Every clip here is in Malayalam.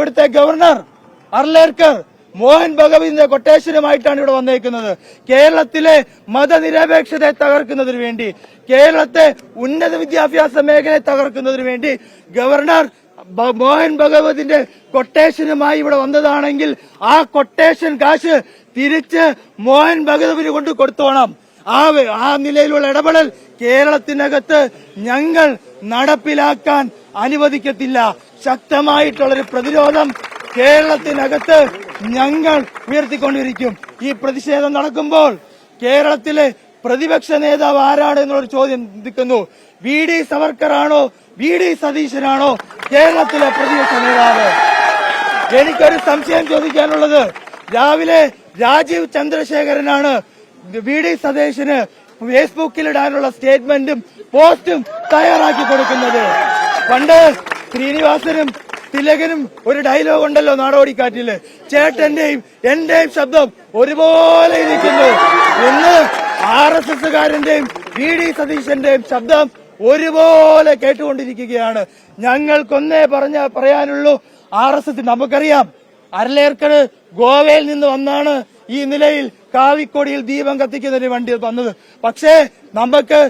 ഇവിടുത്തെ ഗവർണർ അർലേർക്കർ മോഹൻ ഭഗവതിന്റെ കൊട്ടേഷനുമായിട്ടാണ് ഇവിടെ വന്നേക്കുന്നത്. കേരളത്തിലെ മതനിരപേക്ഷതയെ തകർക്കുന്നതിന് വേണ്ടി കേരളത്തെ ഉന്നത വിദ്യാഭ്യാസ മേഖലയെ തകർക്കുന്നതിന് വേണ്ടി ഗവർണർ മോഹൻ ഭഗവതിന്റെ കൊട്ടേഷനുമായി ഇവിടെ വന്നതാണെങ്കിൽ ആ കൊട്ടേഷൻ കാശ് തിരിച്ച് മോഹൻ ഭഗവതിന് കൊണ്ട് കൊടുത്തോണം. ആ ആ നിലയിലുള്ള ഇടപെടൽ കേരളത്തിനകത്ത് ഞങ്ങൾ നടപ്പിലാക്കാൻ അനുവദിക്കത്തില്ല. ശക്തമായിട്ടുള്ളൊരു പ്രതിരോധം കേരളത്തിനകത്ത് ഞങ്ങൾ ഉയർത്തിക്കൊണ്ടിരിക്കും. ഈ പ്രതിഷേധം നടക്കുമ്പോൾ കേരളത്തിലെ പ്രതിപക്ഷ നേതാവ് ആരാണ് എന്നുള്ളൊരു ചോദ്യം നിൽക്കുന്നു. വി ഡി സവർക്കറാണോ വി ഡി സതീശനാണോ കേരളത്തിലെ പ്രതിപക്ഷ നേതാവ്? എനിക്കൊരു സംശയം ചോദിക്കാനുള്ളത്. രാവിലെ രാജീവ് ചന്ദ്രശേഖരനാണ് വി ഡി സതീശന് ഫേസ്ബുക്കിലിടാനുള്ള സ്റ്റേറ്റ്മെന്റും പോസ്റ്റും തയ്യാറാക്കി കൊടുക്കുന്നത്. പണ്ട് ശ്രീനിവാസനും തിലകനും ഒരു ഡയലോഗ് ഉണ്ടല്ലോ നാടോടിക്കാറ്റിൽ. ചേട്ടന്റെയും എന്റെയും ശബ്ദം ഒരുപോലെ ഇരിക്കുന്നു. ഇന്ന് ആർ എസ് എസുകാരന്റെയും വി ഡി സതീശന്റെയും ശബ്ദം ഒരുപോലെ കേട്ടുകൊണ്ടിരിക്കുകയാണ്. ഞങ്ങൾക്കൊന്നേ പറഞ്ഞ പറയാനുള്ളൂ. ആർ എസ് എസ് നമുക്കറിയാം. അരലേർക്കട് ഗോവയിൽ നിന്ന് വന്നാണ് ഈ നിലയിൽ കാവിക്കൊടിയിൽ ദീപം കത്തിക്കുന്നതിന് വണ്ടി വന്നത്. പക്ഷേ നമുക്ക്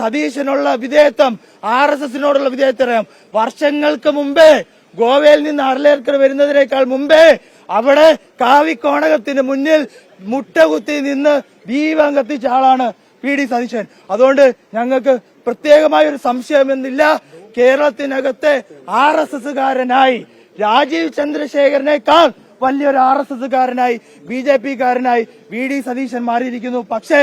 സതീശനുള്ള വിധേയത്വം ആർ എസ് എസിനോടുള്ള വിധേയത്വം. വർഷങ്ങൾക്ക് മുമ്പേ ഗോവയിൽ നിന്ന് അരലേർക്കർ വരുന്നതിനേക്കാൾ മുമ്പേ അവിടെ കാവിക്കോണകത്തിന് മുന്നിൽ മുട്ടകുത്തി നിന്ന് ദീപം കത്തിച്ച ആളാണ് പി ഡി സതീശൻ. അതുകൊണ്ട് ഞങ്ങൾക്ക് പ്രത്യേകമായ ഒരു സംശയമെന്നില്ല കേരളത്തിനകത്തെ ആർ എസ് എസുകാരനായി രാജീവ് ചന്ദ്രശേഖരനേക്കാൾ വലിയൊരു ആർ എസ് എസുകാരനായി ബി ജെ പി കാരനായി വി ഡി സതീശൻ മാറിയിരിക്കുന്നു. പക്ഷേ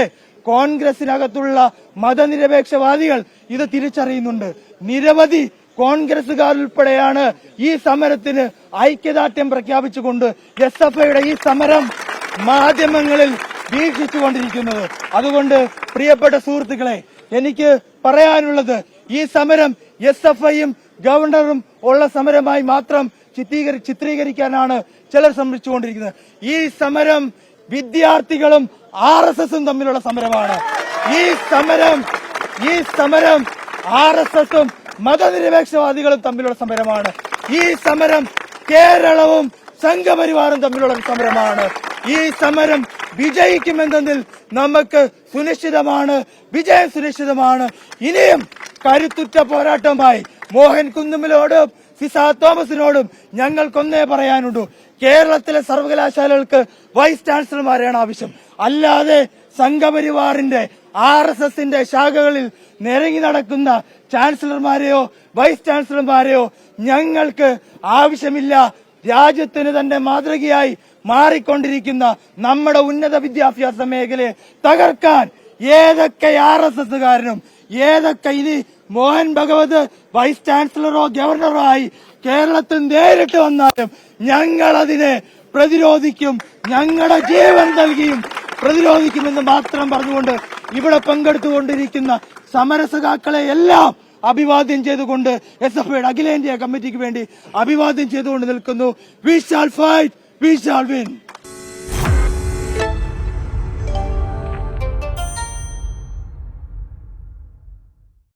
കോൺഗ്രസിനകത്തുള്ള മതനിരപേക്ഷവാദികൾ ഇത് തിരിച്ചറിയുന്നുണ്ട്. നിരവധി കോൺഗ്രസുകാർ ഉൾപ്പെടെയാണ് ഈ സമരത്തിന് ഐക്യദാർഢ്യം പ്രഖ്യാപിച്ചുകൊണ്ട് എസ് എഫ് ഐയുടെ ഈ സമരം മാധ്യമങ്ങളിൽ വീക്ഷിച്ചുകൊണ്ടിരിക്കുന്നത്. അതുകൊണ്ട് പ്രിയപ്പെട്ട സുഹൃത്തുക്കളെ എനിക്ക് പറയാനുള്ളത് ഈ സമരം എസ് എഫ് ഐയും ഗവർണറും ഉള്ള സമരമായി മാത്രം ചിത്രീകരി ചിത്രീകരിക്കാനാണ് ചിലർ ശ്രമിച്ചുകൊണ്ടിരിക്കുന്നത്. ഈ സമരം വിദ്യാർത്ഥികളും ആർ എസ് എസും തമ്മിലുള്ള സമരമാണ്. ഈ സമരം ഈ സമരം ആർ എസ് എസും മതനിരപേക്ഷവാദികളും തമ്മിലുള്ള സമരമാണ്. ഈ സമരം കേരളവും സംഘപരിവാറും തമ്മിലുള്ള സമരമാണ്. ഈ സമരം വിജയിക്കുമെന്നതിൽ നമുക്ക് സുനിശ്ചിതമാണ് വിജയം സുനിശ്ചിതമാണ്. ഇനിയും കരുത്തുറ്റ പോരാട്ടമായി മോഹൻ കുന്നുമിലോടും സിസാ തോമസിനോടും ഞങ്ങൾക്കൊന്നേ പറയാനുള്ളൂ കേരളത്തിലെ സർവകലാശാലകൾക്ക് വൈസ് ചാൻസലർമാരെയാണ് ആവശ്യം. അല്ലാതെ സംഘപരിവാറിന്റെ ആർ എസ് എസിന്റെ ശാഖകളിൽ നിരങ്ങി നടക്കുന്ന ചാൻസലർമാരെയോ വൈസ് ചാൻസലർമാരെയോ ഞങ്ങൾക്ക് ആവശ്യമില്ല. രാജ്യത്തിന് തന്റെ മാതൃകയായി മാറിക്കൊണ്ടിരിക്കുന്ന നമ്മുടെ ഉന്നത വിദ്യാഭ്യാസ മേഖലയെ തകർക്കാൻ ഏതൊക്കെ ആർ എസ് എസുകാരനും ഏതൊക്കെ ഇനി മോഹൻ ഭഗവത് വൈസ് ചാൻസലറോ ഗവർണറോ ആയി കേരളത്തിൽ നേരിട്ട് വന്നാലും ഞങ്ങൾ അതിനെ പ്രതിരോധിക്കും ഞങ്ങളുടെ ജീവൻ നൽകിയും പ്രതിരോധിക്കുമെന്ന് മാത്രം പറഞ്ഞുകൊണ്ട് ഇവിടെ പങ്കെടുത്തുകൊണ്ടിരിക്കുന്ന സമരസഖാക്കളെ എല്ലാം അഭിവാദ്യം ചെയ്തുകൊണ്ട് എസ് എഫ് ഐയുടെ അഖിലേന്ത്യാ കമ്മിറ്റിക്ക് വേണ്ടി അഭിവാദ്യം ചെയ്തുകൊണ്ട് നിൽക്കുന്നു. We shall fight we shall win